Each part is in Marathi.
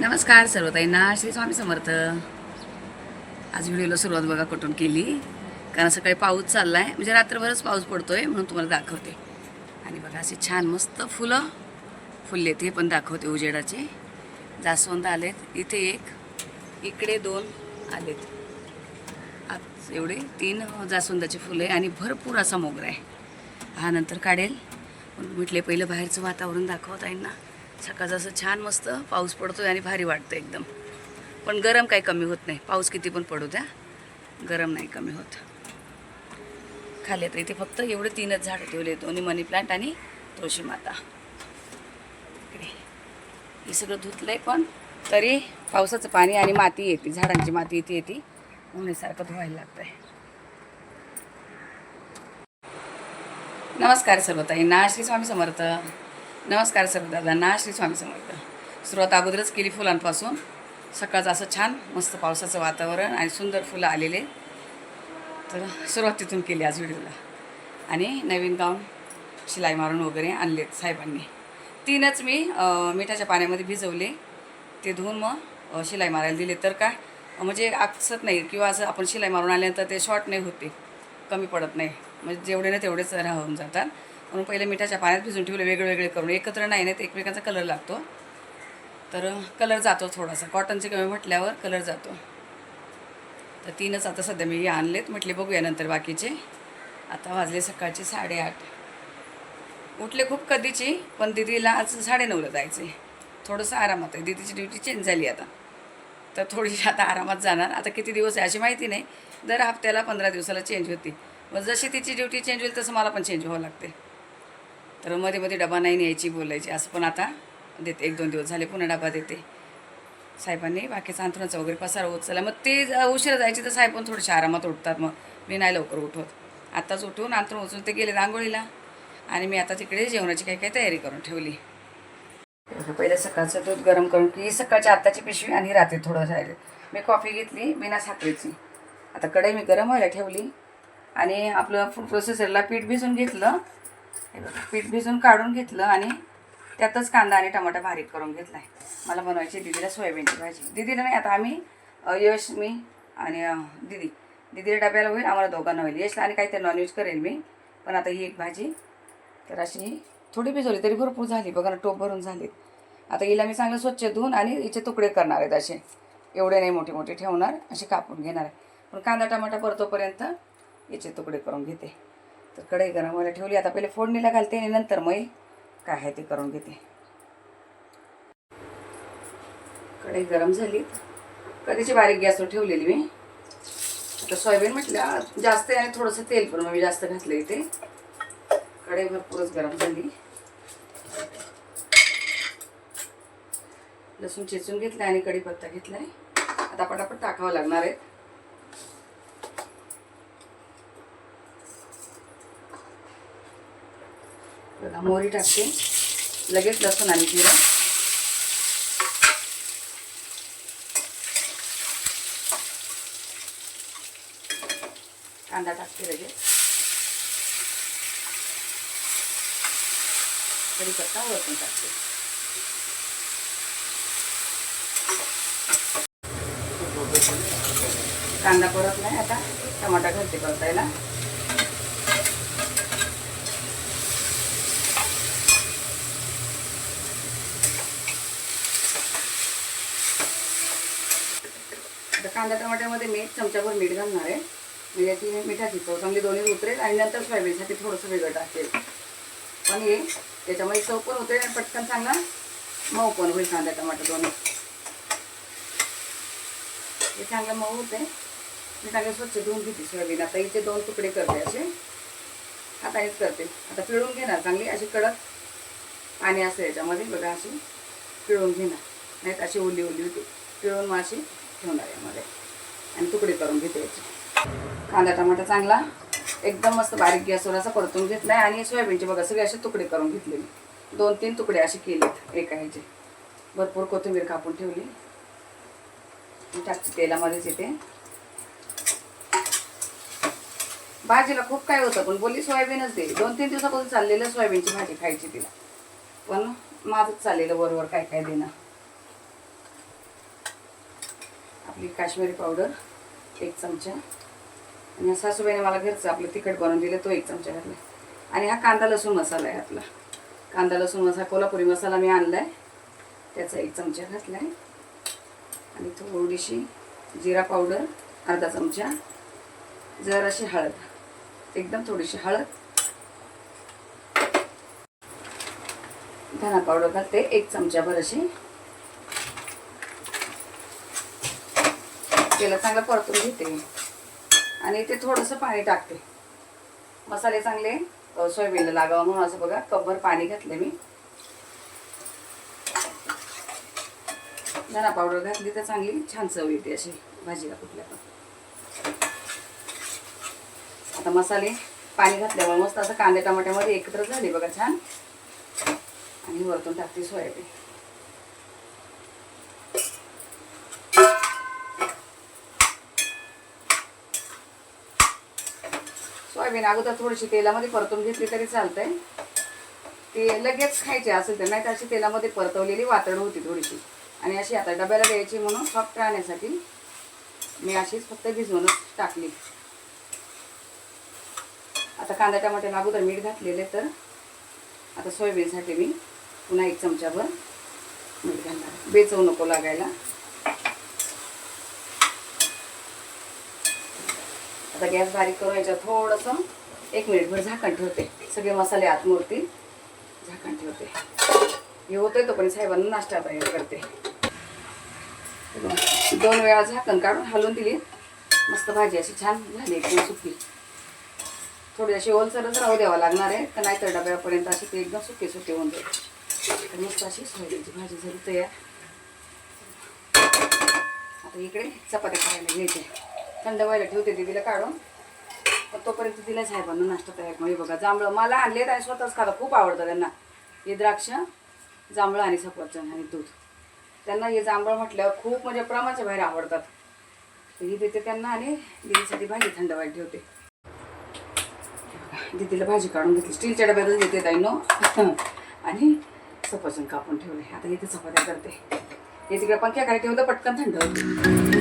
नमस्कार सर्वताईंना श्री स्वामी समर्थ. आज व्हिडिओला सुरुवात बघा कुठून केली. कारण सकाळी पाऊस चालला आहे म्हणजे रात्रभरच पाऊस पडतोय म्हणून तुम्हाला दाखवते. आणि बघा असे छान मस्त फुलं फुलले ते पण दाखवते उजेडाचे. जास्वंद आलेत. इथे एक इकडे दोन आलेत. आज एवढे तीन जास्वंदाचे फुलं आहे आणि भरपूर असा मोगरा आहे. हा नंतर काढेल. पण म्हटले पहिलं बाहेरचं वातावरण दाखवत आहे ना सकाळचं असं छान मस्त पाऊस पडतोय आणि भारी वाटतं एकदम. पण गरम काही कमी होत नाही. पाऊस किती पण पडू द्या. गरम नाही कमी होत. खाली आता इथे फक्त एवढे तीनच झाडं ठेवले दोन्ही मनी प्लांट आणि तुळशी माता. हे सगळं धुतलंय पण तरी पावसाचं पाणी आणि माती येते. झाडांची माती इथे येते. म्हणून हे सारखं धुवायला लागतंय. नमस्कार सर्वताईंना श्री स्वामी समर्थ. नमस्कार सर्व दादांना श्री स्वामी समर्थ. सुरुवात अगोदरच केली फुलांपासून. सकाळचं असं छान मस्त पावसाचं वातावरण आणि सुंदर फुलं आलेले. तर सुरुवात तिथून केली आज व्हिडिओला. आणि नवीन गाऊन शिलाई मारून वगैरे आणले साहेबांनी. तीनच मी मिठाच्या पाण्यामध्ये भिजवले. ते धुवून मग शिलाई मारायला दिले. तर काय म्हणजे आकसत नाही किंवा असं आपण शिलाई मारून आल्यानंतर ते शॉर्ट नाही होते कमी पडत नाही. म्हणजे जेवढे ना तेवढेच राहून जातात. म्हणून पहिले मिठाच्या पाण्यात भिजून ठेवले वेगळे वेगळे करून. एकत्र नाही ना ते एकमेकांचा कलर लागतो. तर कलर जातो थोडासा. कॉटनचे कमी म्हटल्यावर कलर जातो. तर तीनच आता सध्या मी आणलेत. म्हटले बघूया नंतर बाकीचे. आता वाजले सकाळचे साडेआठ. उठले खूप कधीची पण दिदीला आज साडेनऊला जायचे थोडंसं आरामात आहे. दिदीची ड्युटी चेंज झाली आता. तर थोडीशी आता आरामात जाणार. आता किती दिवस आहे अशी माहिती नाही. दर हप्त्याला पंधरा दिवसाला चेंज होती. मग जशी तिची ड्युटी चेंज होईल तसं मला पण चेंज व्हावं लागते. तर मध्ये मध्ये डबा नाही न्यायची बोलायची. असं पण आता देते. एक दोन दिवस झाले पुन्हा डबा देते. साहेबांनी बाकीचा अंथरुणाचा वगैरे पसार होत चला मग ते उशीर उशिरा जायची तर साहेब पण थोडेसे आरामात उठतात. मग मी नाही लवकर उठवत. आत्ताच उठून अंथरूण उचलून ते गेले आंघोळीला आणि मी आता तिकडे जेवणाची काही काही तयारी करून ठेवली. म्हणजे पहिलं सकाळचं दूध गरम करून की सकाळच्या आत्ताची पिशवी आणि रात्री थोडं राहिले. मी कॉफी घेतली बिना साखरेची. आता कढई मी गरम व्हायला ठेवली. आणि आपलं फूड प्रोसेसरला पीठ भिजून घेतलं. हे पीठ भिजून काढून घेतलं आणि त्यातच कांदा आणि टमाटा बारीक करून घेतला आहे मला बनवायची दिदीला सोयाबीनची भाजी. दिदीला नाही आता आम्ही यश मी आणि दिदी. दिदीला डब्याला होईल आम्हाला दोघांना होईल. यशला आणि काहीतरी नॉनव्हेज करेल मी पण आता ही एक भाजी. तर अशी ही थोडी भिजवली तरी भरपूर झाली. बघा ना टोप भरून झाली आता हिला मी चांगलं स्वच्छ धुवून आणि हिचे तुकडे करणार आहेत असे. एवढे नाही मोठे मोठे ठेवणार असे कापून घेणार आहे. पण कांदा टमाटा परतोपर्यंत याचे तुकडे करून घेते. तर कढई गरम व्हायला ठेवली. आता पहिले फोडणीला घालते आणि नंतर मग काय आहे ते करून घेते. कढई गरम झाली. कधीची बारीक गॅसवर ठेवलेली मी. आता सोयाबीन म्हटलं जास्त आणि थोडंसं तेल पण मी जास्त घातलं इथे. कढई भरपूरच गरम झाली. लसूण चेचून घेतलं आणि कढीपत्ता घेतलाय. आता पटापट टाकावं लागणार आहे. बघा मोहरी टाकते. लगेच लसूण आणि जिरं. कांदा टाकते लगेच. कढीपत्ता वरतून टाकते. कांदा परत नाही आता. टमाटा घालते परतायला आता कांदा टमाट्यामध्ये मी चमच्याभर मीठ घालणार आहे. म्हणजे ती मिठाची चव चांगली दोन्ही उतरेल आणि नंतर सोयाबीनसाठी थोडंसं वेगळं टाकेल. पण हे त्याच्यामध्ये चव पण होते आणि पटकन चांगला मऊ पण होईल कांदा टमाटर दोन्ही. हे चांगलं मऊ होते. मी चांगलं स्वच्छ धुवून घेते सोयाबीन. आता इथे दोन तुकडे करते असे. हातानेच करते. आता पिळून घेणार चांगली अशी कडक पाणी असते याच्यामध्ये बघा अशी. पिळून घेणार. नाहीत अशी ओली ओली होती. पिळून मग अशी ठेवणार यामध्ये आणि तुकडे करून घेते याचे. कांदा टमाटा चांगला एकदम मस्त बारीक गॅसवर असा परतून घेतला आहे. आणि सोयाबीनचे बघा सगळे असे तुकडे करून घेतलेले. दोन तीन तुकडे असे केलेत एका ह्याचे. भरपूर कोथिंबीर कापून ठेवली. टाकते तेलामध्येच येते. भाजीला खूप काय होतं पण बोलली सोयाबीनच दे. दोन तीन दिवसापासून चाललेलं सोयाबीनची भाजी खायची तिला. पण माझंच चाललेलं वरवर काय काय देणं. आपली काश्मीरी पावडर एक चमचा. आणि सासूबाईने मला घरचं आपलं तिखट बनवून दिलं तो एक चमचा घातला. आणि हा कांदा लसूण मसाला आहे आपला. कांदा लसूण मसाला कोल्हापुरी मसाला मी आणला आहे त्याचा एक चमचा घातला आहे आणि थोडीशी जिरा पावडर अर्धा चमचा. जराशी हळद. एकदम थोडीशी हळद. धना पावडर घालते एक चमचा अशी तेला चांगलं परतून घेते. आणि ते थोडंसं पाणी टाकते. मसाले चांगले सोयाबीनला लागावं म्हणून असं बघा कपभर पाणी घातले मी. धना पावडर घातली तर चांगली छान चव येते अशी भाजीला कुठल्या पण. आता मसाले पाणी घातल्यामुळे मस्त असं कांदे टमाट्यामध्ये एकत्र झाले बघा छान. आणि वरतून टाकते सोयाबीन. सोयाबीन अगोदर थोडीशी तेलामध्ये परतून घेतली तरी चालतंय. ते लगेच खायचे असेल तर नाही तर अशी तेलामध्ये परतवलेली वातड होती थोडीशी. आणि अशी आता डब्याला द्यायची म्हणून सॉफ्ट राहण्यासाठी मी अशीच फक्त भिजवूनच टाकली. आता कांदा टमाटे अगोदर मीठ घातलेले तर आता सोयाबीनसाठी मी पुन्हा एक चमचाभर मीठ घालणार बेचवू नको लागायला. आता गॅस बारीक करून याच्यावर थोडंसं एक मिनिटभर झाकण ठेवते. सगळे मसाले आतमोरतील झाकण ठेवते. हे होतंय पण साहेबांना नाश्ता तयार करते. दोन वेळा झाकण काढून हलवून दिली. मस्त भाजी अशी छान झाली एकदम सुकी. थोडी अशी ओलसरच राहू द्यावं लागणार आहे का नाहीतर डब्यापर्यंत अशी ते एकदम सुके सुके होऊन जाईल. तर मस्त अशी सोयाबीनची भाजी झाली तयार. आता इकडे चपात्या करायला घ्यायचे थंड व्हायला ठेवते दिदीला काढून. पण तोपर्यंत तिला साहेबांना नाश्ता तयार म्हणजे बघा. जांभळं मला आणले आणि स्वतःच खायला. खूप आवडतं त्यांना. हे द्राक्ष जांभळं आणि सफरचंद आणि दूध. त्यांना हे जांभळं म्हटल्यावर खूप म्हणजे प्रमाणाच्या बाहेर आवडतात. तर ही देते त्यांना आणि दिदीसाठी भाजी थंड व्हायला ठेवते. दिदीला भाजी काढून घेतली स्टीलच्या डब्यातच घेते ताई नो आणि सफरचंद कापून ठेवले. आता इथे चपात्या करते. हे तिकडे पंख्याखाली ठेवलं पटकन थंड होते.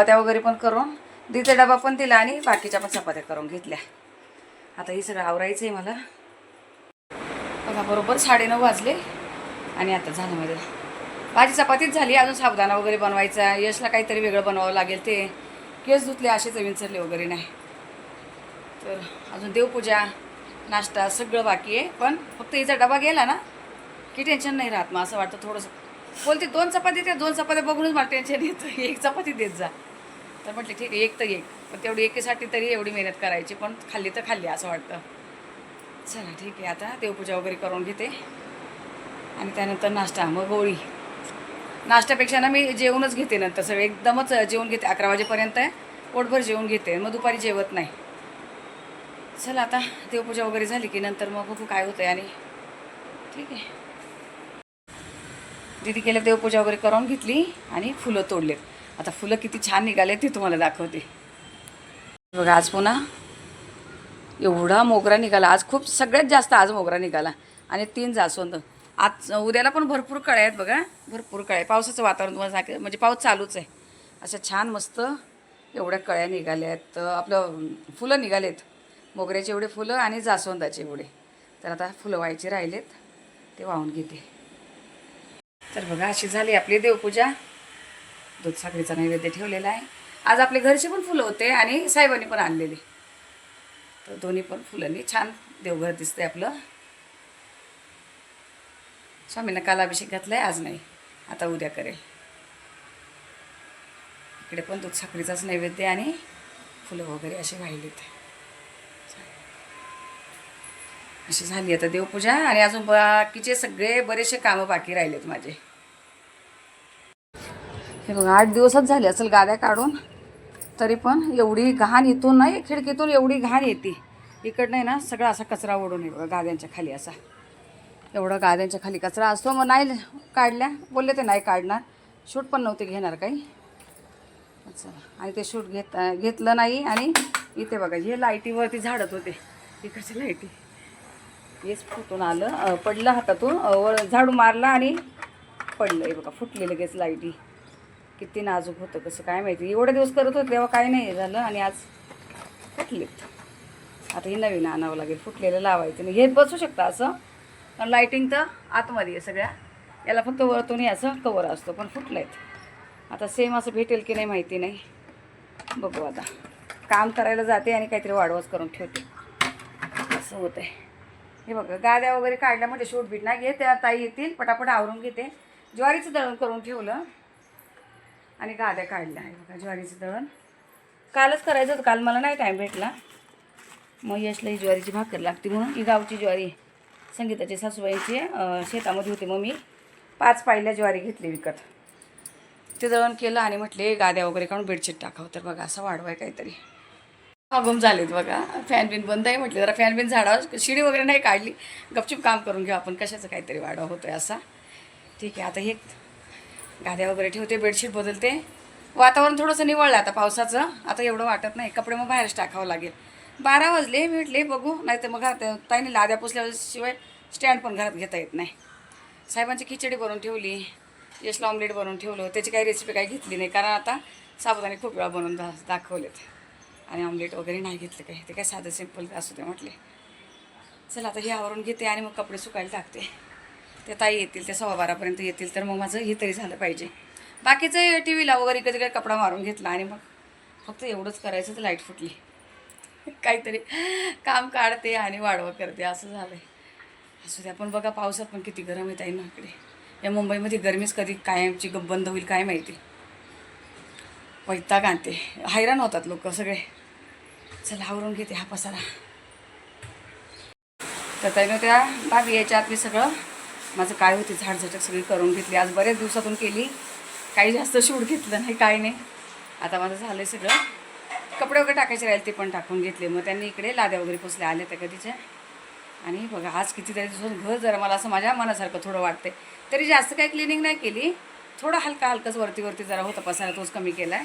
चपात्या वगैरे पण करून तिथे डबा पण दिला आणि बाकीच्या पण चपात्या करून घेतल्या. आता ही सगळं आवरायचं आहे मला. बघा बरोबर साडेनऊ वाजले आणि आता झालं माझं. भाजी चपातीच झाली अजून साबुदाणा वगैरे बनवायचा यशला काहीतरी वेगळं बनवावं लागेल ते. केस धुतले असेच विंचरले वगैरे नाही. तर अजून देवपूजा नाश्ता सगळं बाकी आहे. पण फक्त हिचा डबा गेला ना की टेन्शन नाही राहत. मग असं वाटतं थोडंसं. बोलते दोन चपाती त्या दोन चपात्या बघूनच मला टेन्शन येतं. एक चपाती देत जा. तर म्हटले ठीक आहे एक तर एक. पण तेवढी एकीसाठी तरी एवढी मेहनत करायची पण खाल्ली तर खाल्ली असं वाटतं. चला ठीक आहे आता देवपूजा वगैरे करून घेते. आणि त्यानंतर नाश्ता मग गोळी. नाश्त्यापेक्षा ना मी जेवणच घेते नंतर सगळं एकदमच जेवण घेते. अकरा वाजेपर्यंत आहे पोटभर जेवण घेते मग दुपारी जेवत नाही. चला आता देवपूजा वगैरे झाली की नंतर मग बघू काय होतं आणि ठीक आहे. दिदी केलं देवपूजा वगैरे करून घेतली आणि फुलं तोडलेत. आता फुलं किती छान निघाले ते तुम्हाला दाखवते. बघा आज पुन्हा एवढा मोगरा निघाला. आज खूप सगळ्यात जास्त आज मोगरा निघाला. आणि तीन जास्वंद. आज उद्याला पण भरपूर कळ्या आहेत बघा. भरपूर कळ्या पावसाचं वातावरण तुम्हाला सांग म्हणजे पाऊस चालूच आहे. अशा छान मस्त एवढ्या कळ्या निघाल्या आहेत. आपलं फुलं निघालेत. मोगऱ्याचे एवढे फुलं आणि जास्वंदाचे एवढे. तर आता फुलं व्हायचे राहिलेत. ते वाहून घेते. तर बघा अशी झाली आपली देवपूजा. दूध साखरेचा नैवेद्य ठेवलेला आहे. आज आपले घरचे पण फुलं होते आणि साहेबांनी पण आणलेले. तर दोन्ही पण फुलांनी छान देवघर दिसतंय आपलं. स्वामींना काल अभिषेक घातला आहे आज नाही. आता उद्या करेल. इकडे पण दुधसाखरीचाच नैवेद्य आणि फुलं वगैरे असे वाहिलेत अशी झाली आता देवपूजा आणि अजून बाकीचे सगळे बरेचसे कामं बाकी राहिलेत माझे. हे बघा आठ दिवसच झाले असेल गाद्या काढून. तरी पण एवढी घाण इथून नाही खिडकीतून एवढी घाण येते. इकडनं आहे ना सगळा असा कचरा ओढून आहे बघा गाद्यांच्या खाली असा. एवढा गाद्यांच्या खाली कचरा असतो. मग नाही काढल्या बोलले ते नाही काढणार. शूट पण नव्हते घेणार काही. चला आणि ते शूट घेत घेतलं नाही आणि इथे बघा हे लाईटीवरती झाडत होते. इकडच्या लाईटी? हेच फुटून आलं. पडलं हातातून. वर झाडू मारला आणि पडलं. हे बघा फुटले लगेच लाईटी. किती नाजूक होतं कसं काय माहिती. एवढे दिवस करत होते तेव्हा काय नाही झालं आणि आज फुटलेत. आता हे नवीन आणावं लागेल फुटलेलं लावायचं नाही. हे बसू शकतं असं पण लाईटिंग तर आतमध्ये आहे सगळ्या. याला फक्त वरतून असं कवर असतो पण फुटलेत. आता सेम असं भेटेल की नाही माहिती नाही. बघू आता. काम करायला जाते आणि काहीतरी वाढवाच करून ठेवते. असं होतं आहे हे बघा गाद्या वगैरे काढल्या म्हणजे शूट बीट नाही. घे त्या ताई येतील पटापट आवरून घेते. ज्वारीचं दळण करून ठेवलं. आणि गाद्या काढल्या. आहे बघा ज्वारीचं दळण. कालच करायचं होतं काल मला नाही टाईम भेटला. मग यशला ही ज्वारीची भाकर लागते म्हणून ही गावची ज्वारी संगीताची सासूबाईची शेतामध्ये होते मग मी पाच पायल्या ज्वारी घेतली विकत. ते दळण केलं आणि म्हटले गाद्या वगैरे काढून बेडशीट टाकावं. तर बघा असं वाढवाय काहीतरी. गुम झालेत बघा. फॅन बिन बंद आहे म्हटलं जरा फॅन बिन झाडावर शिडी वगैरे नाही काढली. गपचूप काम करून घेऊ आपण. कशाचं काहीतरी वाढवा होतोय असा. ठीक आहे आता हे गाद्या वगैरे ठेवते बेडशीट बदलते. वातावरण थोडंसं निवळलं आता पावसाचं. आता एवढं वाटत नाही. कपडे मग बाहेरच टाकावं लागेल. बारा वाजले भेटले बघू. नाही तर मग ताईने लाद्या पुसल्याशिवाय स्टँड पण घरात घेता येत नाही. साहेबांची खिचडी बनवून ठेवली. यशला ऑमलेट बनवून ठेवलं. त्याची काही रेसिपी काही घेतली नाही. कारण आता साबुदाणे खूप वेळा बनवून दा दाखवलेत. आणि ऑमलेट वगैरे नाही घेतलं काही. ते काय साधं सिंपल असू दे म्हटले. चला आता हे आवरून घेते आणि मग कपडे सुकायला टाकते. ते ताई येतील ते सव्वा बारापर्यंत येतील तर मग माझं हे तरी झालं पाहिजे. बाकीचं टी व्हीला वगैरे इकडे काही कपडा मारून घेतला आणि मग फक्त एवढंच करायचं तर लाइट फुटली. काहीतरी काम काढते आणि वाढवा करते असं झालं आहे असू द्या पण बघा पावसात पण किती गरम येत आहे ना इकडे या मुंबईमध्ये गरमीच कधी कायमची ग- बंद होईल काय माहिती? वैताग आणते. हैराण होतात लोक सगळे. चला आवरून घेते हा पसारा. तर त्यानं त्या भाभी यायच्या आत मी सगळं माझं काय होते झाडझटक सगळी करून घेतली. आज बऱ्याच दिवसातून केली. काही जास्त शूट घेतलं नाही काय नाही. आता माझं झालं आहे सगळं. कपडे वगैरे टाकायचे राहील ते पण टाकून घेतले. मग त्यांनी इकडे लाद्या वगैरे पुसल्या आल्या त्या कधीच्या. आणि बघा आज कितीतरी दिवसात घर जरा मला असं माझ्या मनासारखं थोडं वाटते तरी जास्त काही क्लिनिंग नाही केली. थोडं हलका हलकंच वरती वरती जरा होता पसारा तोच कमी केला आहे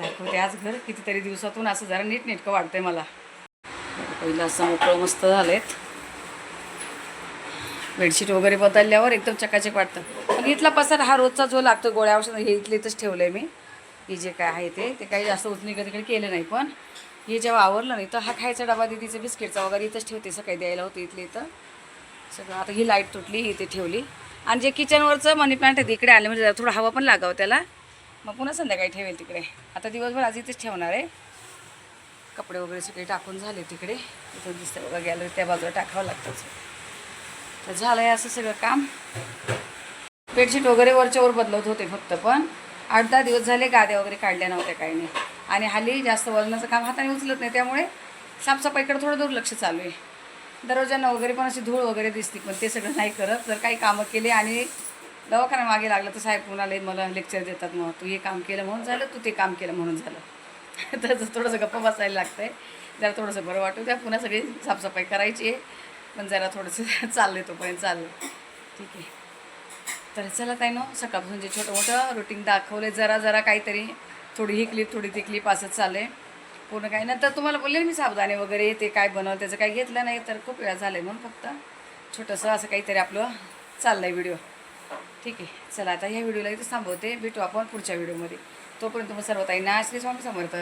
दाखवते आज घर कितीतरी दिवसातून असं जरा नीट नेटकं वाटतंय मला. पहिलं असं मोकळं मस्त झालेत. बेडशीट वगैरे बदलल्यावर एकदम चकाचक वाटतं. पण इथला पसार हा रोजचा जो लागतो गोळ्या औषध हे इथले इथंच ठेवलं आहे मी. हे जे काय आहे ते ते काही जास्त उचणी कधी केलं नाही पण हे जेव्हा आवरलं नाही तर हा खायचा डबा दिदीचं बिस्किटचा वगैरे इथंच ठेवते सकाळी द्यायला होतं इथले इथं. सगळं आता ही लाइट तुटली इथे ठेवली. आणि जे किचनवरचं मनी प्लांट आहे तिकडे आले म्हणजे थोडं हवा पण लागावं त्याला. मग पुन्हा संध्याकाळी ठेवेल तिकडे. आता दिवसभर आज इथेच ठेवणार आहे. कपडे वगैरे सगळे टाकून झाले तिकडे. इथं दिसतं बघा गॅलरी त्या बाजूला टाकावं लागतं. तर झालं आहे असं सगळं काम. बेडशीट वगैरे वरच्या वर बदलत होते फक्त पण आठ दहा दिवस झाले गाद्या वगैरे काढल्या नव्हत्या काही नाही. आणि हल्ली जास्त वजनाचं काम हाताने उचलत नाही त्यामुळे साफसफाईकडे थोडं दुर्लक्ष चालू आहे. दरवाजांना वगैरे पण अशी धूळ वगैरे दिसते पण ते सगळं नाही करत. जर काही कामं केले आणि दवाखाना मागे लागलं तर साहेब पुन्हा मला लेक्चर देतात मग तू हे काम केलं म्हणून झालं तू ते काम केलं म्हणून झालं. तर थोडंसं गप्पा बसायला लागतं आहे जरा थोडंसं बरं वाटू द्या पुन्हा सगळी साफसफाई करायची आहे. पण जरा थोडंसं चाललं आहे तोपर्यंत चाललं. ठीक आहे. तर चला ताई नो सकाळपासून जे छोटं मोठं रुटीन दाखवले जरा जरा काहीतरी थोडी ही क्लिप थोडी ती क्लिप असंच चाललं आहे पूर्ण काही नंतर तुम्हाला बोलले मी साबुदाणे वगैरे ते काय बनव त्याचं काही घेतलं नाही तर खूप वेळा झालं आहे म्हणून फक्त. छोटंसं असं काहीतरी आपलं चाललं आहे व्हिडिओ ठीक आहे. चला आता ह्या व्हिडिओला इथं थांबवते. भेटू आपण पुढच्या व्हिडिओमध्ये तोपर्यंत मग सर्व ताईंना असली स्वामी समर्थ.